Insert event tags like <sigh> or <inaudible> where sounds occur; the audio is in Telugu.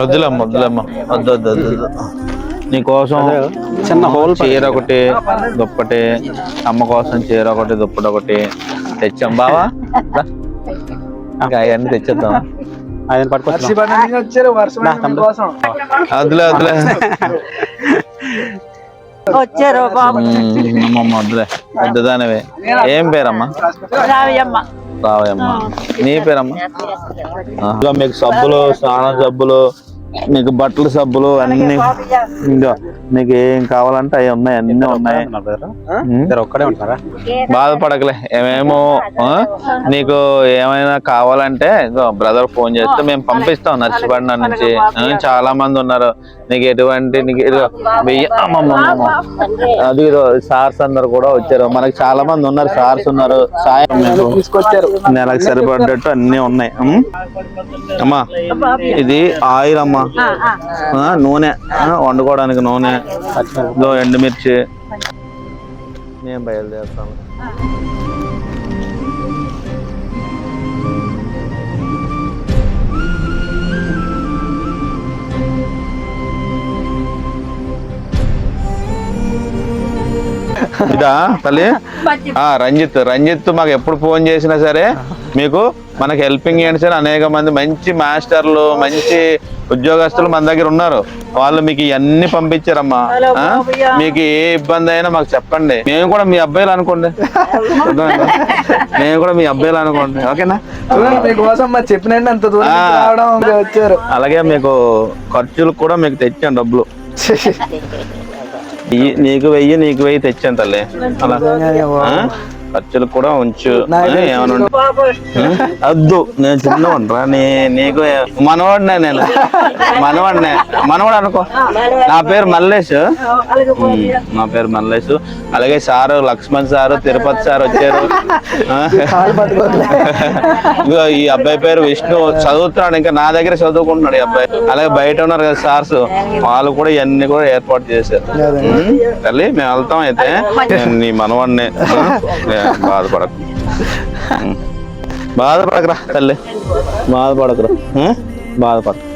వద్దులేమ్మ వద్దులేమ్మ వద్దు వద్దు వద్దు వద్దు. నీకోసం చిన్న హోల్ చీర ఒకటి దుప్పటి అమ్మ కోసం చీర ఒకటి దుప్పటి ఒకటి తెచ్చాం బావా. అవన్నీ తెచ్చేద్దాం. ఆయన కోసం. వద్దులే వద్దులే <laughs> వచ్చారు బాబు. ఉమ్, అమ్మమ్మ వద్దులే పెద్దదానివే. ఏం పేరమ్మా? రావయ్యమ్మ. రావయ్యమ్మ. నీ పేరమ్మా? మీకు సబ్బులు స్నానం సబ్బులు మీకు బట్టల సబ్బులు అన్ని ఇంకా మీకు ఏం కావాలంటే అవి ఉన్నాయి అన్ని ఉన్నాయి. ఒక్కడే ఉంటారా బాధపడకలే. ఏమేమో? నీకు ఏమైనా కావాలంటే ఇదిగో బ్రదర్ ఫోన్ చేస్తే మేము పంపిస్తాం నర్సిపడిన నుంచి. చాలా మంది ఉన్నారు. నీకు ఎటువంటి నీకు ఇదిగో అది సార్స్ అందరు కూడా వచ్చారు. మనకి చాలా మంది ఉన్నారు సార్స్ ఉన్నారు. సాయం నెలకు సరిపడ్డట్టు అన్ని ఉన్నాయి? అమ్మా ఇది ఆయిల్ అమ్మా. నూనె. వండుకోవడానికి నూనె. ఎండుమిర్చి. నేను బయలుదేరుతాను ఇదా తల్లి? రంజిత్. రంజిత్ మాకు ఎప్పుడు ఫోన్ చేసినా సరే మీకు మనకి హెల్పింగ్ హ్యాండ్స్ అని అనేక మంది మంచి మాస్టర్లు మంచి ఉద్యోగస్తులు మన దగ్గర ఉన్నారు. వాళ్ళు మీకు ఇవన్నీ పంపించారమ్మా? మీకు ఏ ఇబ్బంది అయినా మాకు చెప్పండి. మేము కూడా మీ అబ్బాయిలు అనుకోండి? మేము కూడా మీ అబ్బాయిలు అనుకోండి. ఓకేనా? చూడండి మీకోసం చెప్పినండి అంత వచ్చారు. అలాగే మీకు ఖర్చులు కూడా మీకు తెచ్చాను డబ్బులు. <laughs> నీకు వెయ్యి నీకు వెయ్యి తెచ్చాను తల్లి. అలా? ఖర్చులు కూడా ఉంచు ఏమైనా? వద్దు నేను చిన్నవాడిరా నీ నీకు మనవాడినే నేను. మనవాడినే. మనవాడు అనుకో. నా పేరు మల్లేష్ నా పేరు మల్లేష్ అలాగే sir Lakshman sir Tirupati sir వచ్చారు. ఈ అబ్బాయి పేరు విష్ణు. చదువుతున్నాడు ఇంకా నా దగ్గర చదువుకుంటున్నాడు ఈ అబ్బాయి. అలాగే బయట ఉన్నారు కదా సార్స్. వాళ్ళు కూడా ఇవన్నీ కూడా ఏర్పాటు చేశారు. తల్లి మేము వెళ్తాం అయితే. నీ మనవాడిని. <laughs> బాధపడకు. <laughs> బాధపడకురా తల్లి బాధపడకురా? బాధపడకు